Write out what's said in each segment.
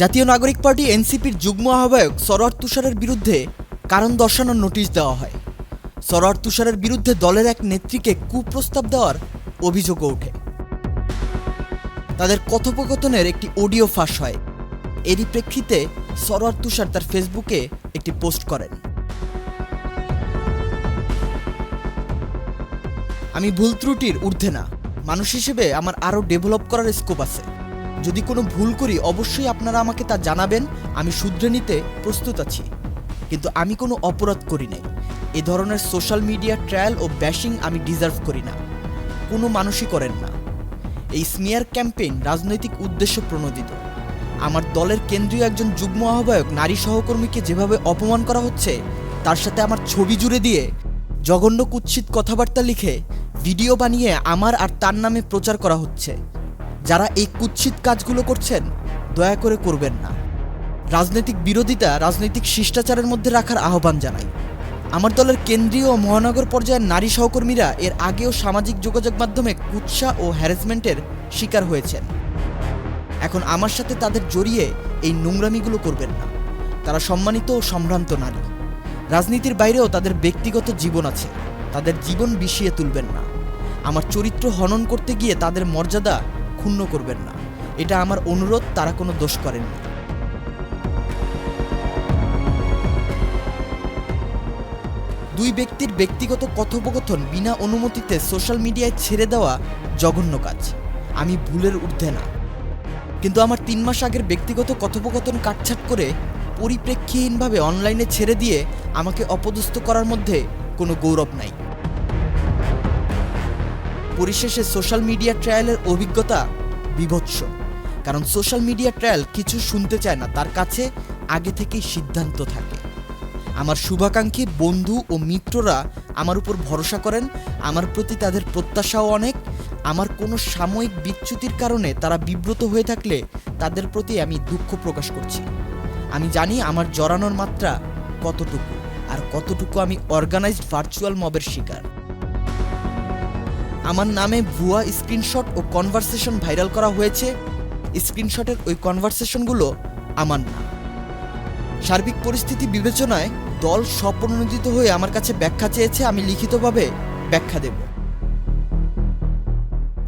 জাতীয় নাগরিক পার্টি এনসিপির যুগ্ম আহ্বায়ক সরোয়ার তুষারের বিরুদ্ধে কারণ দর্শানোর নোটিশ দেওয়া হয়। সরোয়ার তুষারের বিরুদ্ধে দলের এক নেত্রীকে কুপ্রস্তাব দেওয়ার অভিযোগও ওঠে। তাদের কথোপকথনের একটি অডিও ফাঁস হয়। এরই প্রেক্ষিতে সরোয়ার তুষার তার ফেসবুকে একটি পোস্ট করেন। আমি ভুল ত্রুটির ঊর্ধ্বে না। মানুষ হিসেবে আমার আরও ডেভেলপ করার স্কোপ আছে। যদি কোনো ভুল করি, অবশ্যই আপনারা আমাকে তা জানাবেন, আমি শুধরে নিতে প্রস্তুত আছি। কিন্তু আমি কোনো অপরাধ করি নাই। এ ধরনের সোশ্যাল মিডিয়া ট্রায়াল ও ব্যাশিং আমি ডিজার্ভ করি না। কোনো মানুষই করেন না। এই স্মিয়ার ক্যাম্পেইন রাজনৈতিক উদ্দেশ্য প্রণোদিত। আমার দলের কেন্দ্রীয় একজন যুগ্ম আহ্বায়ক নারী সহকর্মীকে যেভাবে অপমান করা হচ্ছে, তার সাথে আমার ছবি জুড়ে দিয়ে জঘন্য কুৎসিত কথাবার্তা লিখে ভিডিও বানিয়ে আমার আর তার নামে প্রচার করা হচ্ছে। যারা এই কুৎসিত কাজগুলো করছেন, দয়া করে করবেন না। রাজনৈতিক বিরোধিতা, রাজনৈতিক শিষ্টাচারের মধ্যে রাখার আহ্বান জানাই। আমার দলের কেন্দ্রীয় ও মহানগর পর্যায়ের নারী সহকর্মীরা এর আগেও সামাজিক যোগাযোগ মাধ্যমে কুৎসা ও হ্যারাসমেন্টের শিকার হয়েছেন। এখন আমার সাথে তাদের জড়িয়ে এই নোংরামিগুলো করবেন না। তারা সম্মানিত ও সম্ভ্রান্ত নারী। রাজনীতির বাইরেও তাদের ব্যক্তিগত জীবন আছে। তাদের জীবন বিষিয়ে তুলবেন না। আমার চরিত্র হনন করতে গিয়ে তাদের মর্যাদা ক্ষুণ্ণ করবেন না। এটা আমার অনুরোধ, তারা কোনো দোষ করেননি। দুই ব্যক্তির ব্যক্তিগত কথোপকথন বিনা অনুমতিতে সোশ্যাল মিডিয়ায় ছেড়ে দেওয়া জঘন্য কাজ। আমি ভুলের ঊর্ধ্বে না। কিন্তু আমার তিন মাস আগের ব্যক্তিগত কথোপকথন কাটছাট করে পরিপ্রেক্ষিহীনভাবে অনলাইনে ছেড়ে দিয়ে আমাকে অপদস্থ করার মধ্যে কোনো গৌরব নাই। পরিশেষে সোশ্যাল মিডিয়া ট্রায়ালের অভিজ্ঞতা বিভৎস। কারণ সোশ্যাল মিডিয়া ট্রায়াল কিছু শুনতে চায় না, তার কাছে আগে থেকেই সিদ্ধান্ত থাকে। আমার শুভাকাঙ্ক্ষী বন্ধু ও মিত্ররা আমার উপর ভরসা করেন, আমার প্রতি তাদের প্রত্যাশাও অনেক, আমার কোনো সাময়িক বিচ্যুতির কারণে তারা বিব্রত হয়ে থাকলে তাদের প্রতি আমি দুঃখ প্রকাশ করছি। আমি জানি আমার জড়ানোর মাত্রা কতটুকু, আর কতটুকু আমি অর্গানাইজড ভার্চুয়াল মবের শিকার। আমার নামে ভুয়া স্ক্রিনশট ও কনভারসেশন ভাইরাল করা হয়েছে। স্ক্রিনশটের ওই কনভারসেশনগুলো আমার না। সার্বিক পরিস্থিতি বিবেচনায় দল স্বপ্রণোদিত হয়ে আমার কাছে ব্যাখ্যা চেয়েছে, আমি লিখিতভাবে ব্যাখ্যা দেব।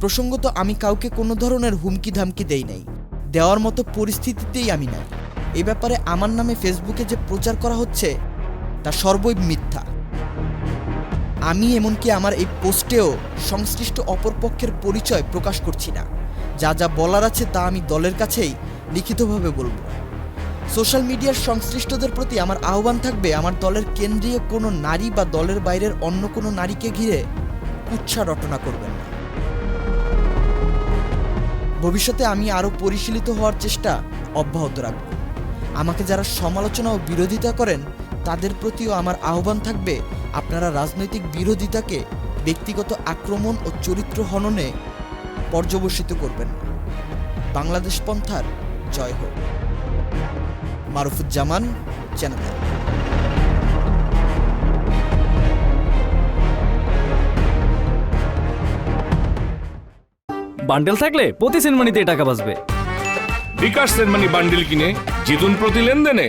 প্রসঙ্গত, আমি কাউকে কোনো ধরনের হুমকি ধামকি দেই নাই। দেওয়ার মতো পরিস্থিতিতেই আমি নাই। এ ব্যাপারে আমার নামে ফেসবুকে যে প্রচার করা হচ্ছে, তা সর্বই মিথ্যা। আমি এমনকি আমার এই পোস্টেও সংশ্লিষ্ট অপরপক্ষের পরিচয় প্রকাশ করছি না। যা যা বলার আছে তা আমি দলের কাছেই লিখিতভাবে বলব। সোশ্যাল মিডিয়ার সংশ্লিষ্টদের প্রতি আমার আহ্বান থাকবে আমার দলের কেন্দ্রীয় কোনো নারী বা দলের বাইরের অন্য কোনো নারীকে ঘিরে উৎসাহ রটনা করবেন না। ভবিষ্যতে আমি আরও পরিশীলিত হওয়ার চেষ্টা অব্যাহত রাখব। আমাকে যারা সমালোচনা ও বিরোধিতা করেন, তাদের প্রতিও আমার আহ্বান থাকবে আপনারা রাজনৈতিক বিরোধিতাকে ব্যক্তিগত আক্রমণ ও চরিত্র হননে পর্যবসিত করবেন। বাংলাদেশ পন্থার জয় হোক। মারুফুজ্জামান চ্যানেল বান্ডেল থাকলে প্রতি সিনেমানিতে টাকা বাঁচবে। বিকাশ সেনমানি বান্ডিল কিনে জিতুন প্রতি লেনদেনে।